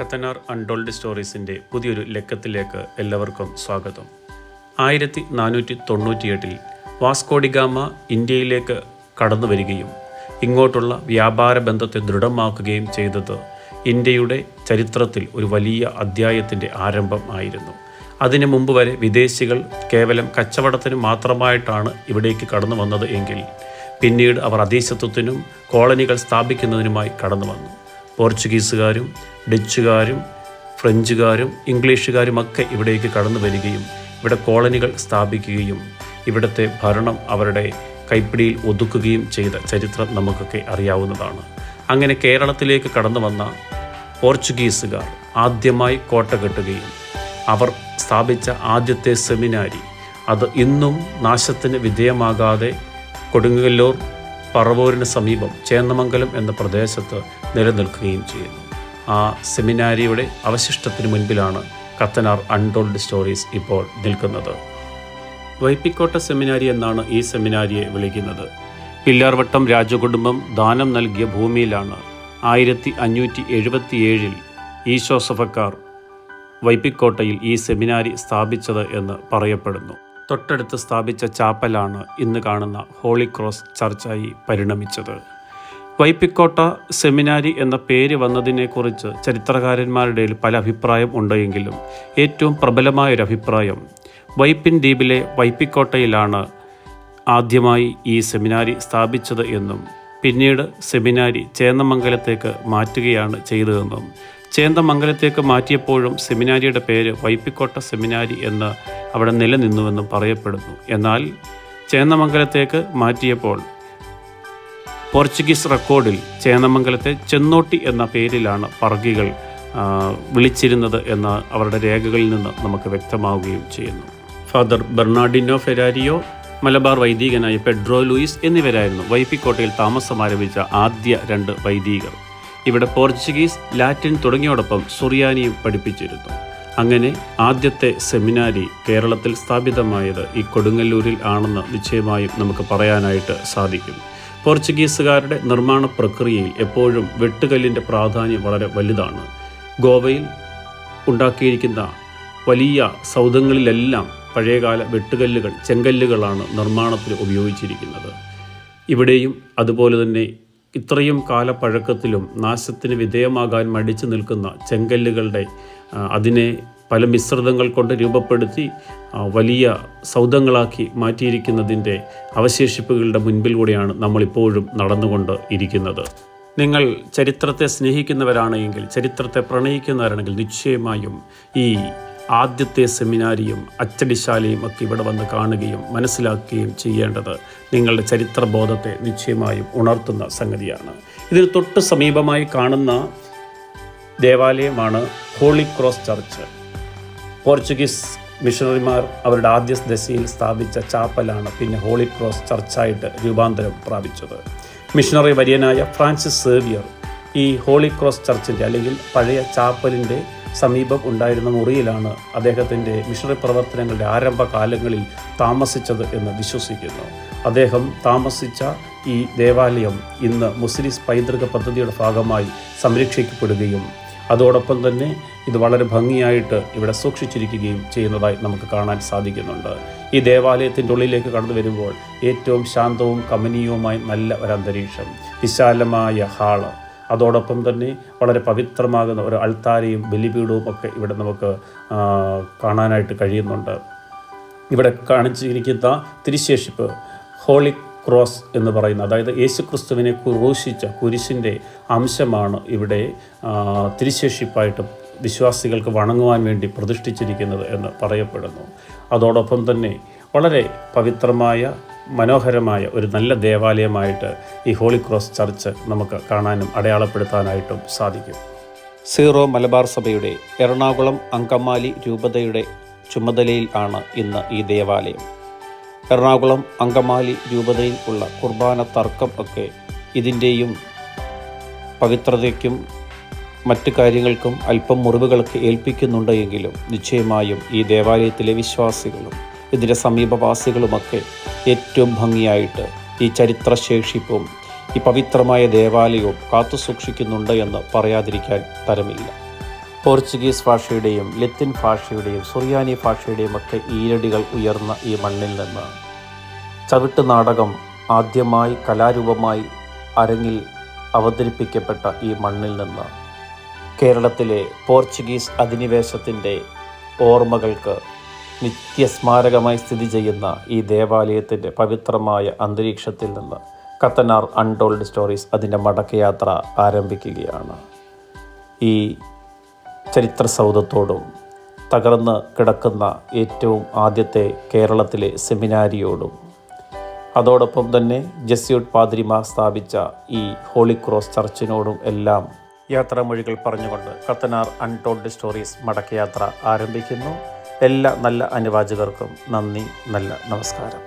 കത്തനാർ untold സ്റ്റോറീസിന്റെ പുതിയൊരു ലക്കത്തിലേക്ക് എല്ലാവർക്കും സ്വാഗതം. ആയിരത്തി നാനൂറ്റി തൊണ്ണൂറ്റിയെട്ടിൽ വാസ്കോഡിഗാമ ഇന്ത്യയിലേക്ക് കടന്നു വരികയും ഇങ്ങോട്ടുള്ള വ്യാപാര ബന്ധത്തെ ദൃഢമാക്കുകയും ചെയ്തത് ഇന്ത്യയുടെ ചരിത്രത്തിൽ ഒരു വലിയ അധ്യായത്തിന്റെ ആരംഭം ആയിരുന്നു. അതിനു മുമ്പ് വരെ വിദേശികൾ കേവലം കച്ചവടത്തിന് മാത്രമായിട്ടാണ് ഇവിടേക്ക് കടന്നു വന്നത് എങ്കിൽ പിന്നീട് അവർ അധീശത്വത്തിനും കോളനികൾ സ്ഥാപിക്കുന്നതിനുമായി കടന്നു വന്നു. പോർച്ചുഗീസുകാരും ഡച്ചുകാരും ഫ്രഞ്ചുകാരും ഇംഗ്ലീഷുകാരും ഒക്കെ ഇവിടേക്ക് കടന്നു വരികയും ഇവിടെ കോളനികൾ സ്ഥാപിക്കുകയും ഇവിടുത്തെ ഭരണം അവരുടെ കൈപ്പിടിയിൽ ഒതുക്കുകയും ചെയ്ത ചരിത്രം നമുക്കൊക്കെ അറിയാവുന്നതാണ്. അങ്ങനെ കേരളത്തിലേക്ക് കടന്നു വന്ന പോർച്ചുഗീസുകാർ ആദ്യമായി കോട്ട കെട്ടുകയും അവർ സ്ഥാപിച്ച ആദ്യത്തെ സെമിനാരി അത് ഇന്നും നാശത്തിന് വിധേയമാകാതെ കൊടുങ്ങല്ലൂർ പറവൂരിന് സമീപം ചേന്നമംഗലം എന്ന പ്രദേശത്ത് നിലനിൽക്കുകയും ചെയ്യുന്നു. ആ സെമിനാരിയുടെ അവശിഷ്ടത്തിന് മുൻപിലാണ് കത്തനാർ അൺടോൾഡ് സ്റ്റോറീസ് ഇപ്പോൾ നിൽക്കുന്നത്. വൈപ്പിക്കോട്ട സെമിനാരി എന്നാണ് ഈ സെമിനാരിയെ വിളിക്കുന്നത്. പില്ലാർവട്ടം രാജകുടുംബം ദാനം നൽകിയ ഭൂമിയിലാണ് ആയിരത്തി അഞ്ഞൂറ്റി എഴുപത്തിയേഴിൽ ഈശോസഫക്കാർ വൈപ്പിക്കോട്ടയിൽ ഈ സെമിനാരി സ്ഥാപിച്ചത് എന്ന് പറയപ്പെടുന്നു. തൊട്ടടുത്ത് സ്ഥാപിച്ച ചാപ്പലാണ് ഇന്ന് കാണുന്ന ഹോളി ക്രോസ് ചർച്ചായി പരിണമിച്ചത്. വൈപ്പിക്കോട്ട സെമിനാരി എന്ന പേര് വന്നതിനെക്കുറിച്ച് ചരിത്രകാരന്മാരുടെ പല അഭിപ്രായം ഉണ്ടെങ്കിലും ഏറ്റവും പ്രബലമായൊരു അഭിപ്രായം വൈപ്പിൻ ദ്വീപിലെ വൈപ്പിക്കോട്ടയിലാണ് ആദ്യമായി ഈ സെമിനാരി സ്ഥാപിച്ചത് എന്നും പിന്നീട് സെമിനാരി ചേന്നമംഗലത്തേക്ക് മാറ്റുകയാണ് ചെയ്തതെന്നും ചേന്തമംഗലത്തേക്ക് മാറ്റിയപ്പോഴും സെമിനാരിയുടെ പേര് വൈപ്പിക്കോട്ട സെമിനാരി എന്ന് അവിടെ നിലനിന്നുവെന്നും പറയപ്പെടുന്നു. എന്നാൽ ചേന്നമംഗലത്തേക്ക് മാറ്റിയപ്പോൾ പോർച്ചുഗീസ് റെക്കോർഡിൽ ചേന്നമംഗലത്തെ ചെന്നോട്ടി എന്ന പേരിലാണ് പറകികൾ വിളിച്ചിരുന്നത് എന്ന് അവരുടെ രേഖകളിൽ നിന്ന് നമുക്ക് വ്യക്തമാവുകയും ചെയ്യുന്നു. ഫാദർ ബെർണാഡിനോ ഫെരാരിയോ മലബാർ വൈദികനായ പെഡ്രോ ലൂയിസ് എന്നിവരായിരുന്നു വൈപ്പിക്കോട്ടയിൽ താമസം ആരംഭിച്ച ആദ്യ രണ്ട് വൈദികർ. ഇവിടെ പോർച്ചുഗീസ് ലാറ്റിൻ തുടങ്ങിയോടൊപ്പം സുറിയാനിയും പഠിപ്പിച്ചിരുന്നു. അങ്ങനെ ആദ്യത്തെ സെമിനാരി കേരളത്തിൽ സ്ഥാപിതമായത് ഈ കൊടുങ്ങല്ലൂരിൽ ആണെന്ന് നിശ്ചയമായും നമുക്ക് പറയാനായിട്ട് സാധിക്കും. പോർച്ചുഗീസുകാരുടെ നിർമ്മാണ പ്രക്രിയയിൽ എപ്പോഴും വെട്ടുകല്ലിന്റെ പ്രാധാന്യം വളരെ വലുതാണ്. ഗോവയിൽ ഉണ്ടാക്കിയിരിക്കുന്ന വലിയ സൗധങ്ങളിലെല്ലാം പഴയകാല വെട്ടുകല്ലുകൾ ചെങ്കല്ലുകളാണ് നിർമ്മാണത്തിൽ ഉപയോഗിച്ചിരിക്കുന്നത്. ഇവിടെയും അതുപോലെ തന്നെ ഇത്രയും കാലപ്പഴക്കത്തിലും നാശത്തിന് വിധേയമാകാൻ മടിച്ചു നിൽക്കുന്ന ചെങ്കല്ലുകളുടെ അതിനെ പല മിശ്രിതങ്ങൾ കൊണ്ട് രൂപപ്പെടുത്തി വലിയ സൗധങ്ങളാക്കി മാറ്റിയിരിക്കുന്നതിന്റെ അവശേഷിപ്പുകളുടെ മുൻപിലൂടെയാണ് നമ്മളിപ്പോഴും നടന്നുകൊണ്ട് ഇരിക്കുന്നത്. നിങ്ങൾ ചരിത്രത്തെ സ്നേഹിക്കുന്നവരാണെങ്കിൽ ചരിത്രത്തെ പ്രണയിക്കുന്നവരാണെങ്കിൽ നിശ്ചയമായും ഈ ആദ്യത്തെ സെമിനാരിയും അച്ചടിശാലയും ഒക്കെ ഇവിടെ വന്ന് കാണുകയും മനസ്സിലാക്കുകയും ചെയ്യേണ്ടത് നിങ്ങളുടെ ചരിത്രബോധത്തെ നിശ്ചയമായും ഉണർത്തുന്ന സംഗതിയാണ്. ഇതിന് തൊട്ട് സമീപമായി കാണുന്ന ദേവാലയമാണ് ഹോളി ക്രോസ് ചർച്ച്. പോർച്ചുഗീസ് മിഷണറിമാർ അവരുടെ ആദ്യ ദശയിൽ സ്ഥാപിച്ച ചാപ്പലാണ് പിന്നെ ഹോളി ക്രോസ് ചർച്ചായിട്ട് രൂപാന്തരം പ്രാപിച്ചത്. മിഷണറി വര്യനായ ഫ്രാൻസിസ് സേവിയർ ഈ ഹോളി ക്രോസ് ചർച്ചിന്റെ അല്ലെങ്കിൽ പഴയ ചാപ്പലിന്റെ സമീപം ഉണ്ടായിരുന്ന മുറിയിലാണ് അദ്ദേഹത്തിന്റെ മിഷണറി പ്രവർത്തനങ്ങളുടെ ആരംഭ കാലങ്ങളിൽ താമസിച്ചത് എന്ന് വിശ്വസിക്കുന്നു. അദ്ദേഹം താമസിച്ച ഈ ദേവാലയം ഇന്ന് മുസ്ലിസ് പൈതൃക പദ്ധതിയുടെ ഭാഗമായി സംരക്ഷിക്കപ്പെടുകയും അതോടൊപ്പം തന്നെ ഇത് വളരെ ഭംഗിയായിട്ട് ഇവിടെ സൂക്ഷിച്ചിരിക്കുകയും ചെയ്യുന്നതായി നമുക്ക് കാണാൻ സാധിക്കുന്നുണ്ട്. ഈ ദേവാലയത്തിന്റെ ഉള്ളിലേക്ക് കടന്നു വരുമ്പോൾ ഏറ്റവും ശാന്തവും കമനീയവുമായി നല്ല ഒരു അന്തരീക്ഷം വിശാലമായ ഹാൾ അതോടൊപ്പം തന്നെ വളരെ പവിത്രമാകുന്ന ഒരു അൾത്താരയും ബലിപീഠവും ഒക്കെ ഇവിടെ നമുക്ക് കാണാനായിട്ട് കഴിയുന്നുണ്ട്. ഇവിടെ കാണിച്ചിരിക്കുന്ന തിരിശേഷിപ്പ് ഹോളി ക്രോസ് എന്ന് പറയുന്ന അതായത് യേശു ക്രിസ്തുവിനെ ക്രൂശിച്ച കുരിശിന്റെ അംശമാണ് ഇവിടെ തിരുശേഷിപ്പായിട്ട് വിശ്വാസികൾക്ക് വണങ്ങുവാൻ വേണ്ടി പ്രതിഷ്ഠിച്ചിരിക്കുന്നത് എന്ന് പറയപ്പെടുന്നു. അതോടൊപ്പം തന്നെ വളരെ പവിത്രമായ മനോഹരമായ ഒരു നല്ല ദേവാലയമായിട്ട് ഈ ഹോളി ക്രോസ് ചർച്ച് നമുക്ക് കാണാനും അടയാളപ്പെടുത്താനായിട്ടും സാധിക്കും. സീറോ മലബാർ സഭയുടെ എറണാകുളം അങ്കമാലി രൂപതയുടെ ചുമതലയിൽ ആണ് ഇന്ന് ഈ ദേവാലയം. എറണാകുളം അങ്കമാലി രൂപതയിൽ ഉള്ള കുർബാന തർക്കം ഒക്കെ ഇതിന്റെയും പവിത്രതയ്ക്കും മറ്റു കാര്യങ്ങൾക്കും അല്പം മുറിവുകളൊക്കെ ഏൽപ്പിക്കുന്നുണ്ട് എങ്കിലും നിശ്ചയമായും ഈ ദേവാലയത്തിലെ വിശ്വാസികളും ഇതിന്റെ സമീപവാസികളുമൊക്കെ ഏറ്റവും ഭംഗിയായിട്ട് ഈ ചരിത്രശേഷിപ്പും ഈ പവിത്രമായ ദേവാലയവും കാത്തുസൂക്ഷിക്കുന്നുണ്ട് എന്ന് പറയാതിരിക്കാൻ തരമില്ല. പോർച്ചുഗീസ് ഭാഷയുടെയും ലത്തിൻ ഭാഷയുടെയും സുറിയാനി ഭാഷയുടെയും ഒക്കെ ഈരടികൾ ഉയർന്ന ഈ മണ്ണിൽ നിന്ന് ചവിട്ട് നാടകം ആദ്യമായി കലാരൂപമായി അരങ്ങിൽ അവതരിപ്പിക്കപ്പെട്ട ഈ മണ്ണിൽ നിന്ന് കേരളത്തിലെ പോർച്ചുഗീസ് അധിനിവേശത്തിന്റെ ഓർമ്മകൾക്ക് നിത്യസ്മാരകമായി സ്ഥിതി ചെയ്യുന്ന ഈ ദേവാലയത്തിന്റെ പവിത്രമായ അന്തരീക്ഷത്തിൽ നിന്ന് കത്തനാർ അൺടോൾഡ് സ്റ്റോറീസ് അതിന്റെ മടക്കയാത്ര ആരംഭിക്കുകയാണ്. ഈ ചരിത്ര സൗധത്തോടും തകർന്ന് കിടക്കുന്ന ഏറ്റവും ആദ്യത്തെ കേരളത്തിലെ സെമിനാരിയോടും അതോടൊപ്പം തന്നെ ജസ്യൂട്ട് പാതിരിമാർ സ്ഥാപിച്ച ഈ ഹോളി ക്രോസ് ചർച്ചിനോടും എല്ലാം യാത്രാമൊഴികൾ പറഞ്ഞുകൊണ്ട് കത്തനാർ അൺടോൾഡ് സ്റ്റോറീസ് മടക്കയാത്ര ആരംഭിക്കുന്നു. എല്ലാ നല്ല അനുവാചകർക്കും നന്ദി നല്ല നമസ്കാരം.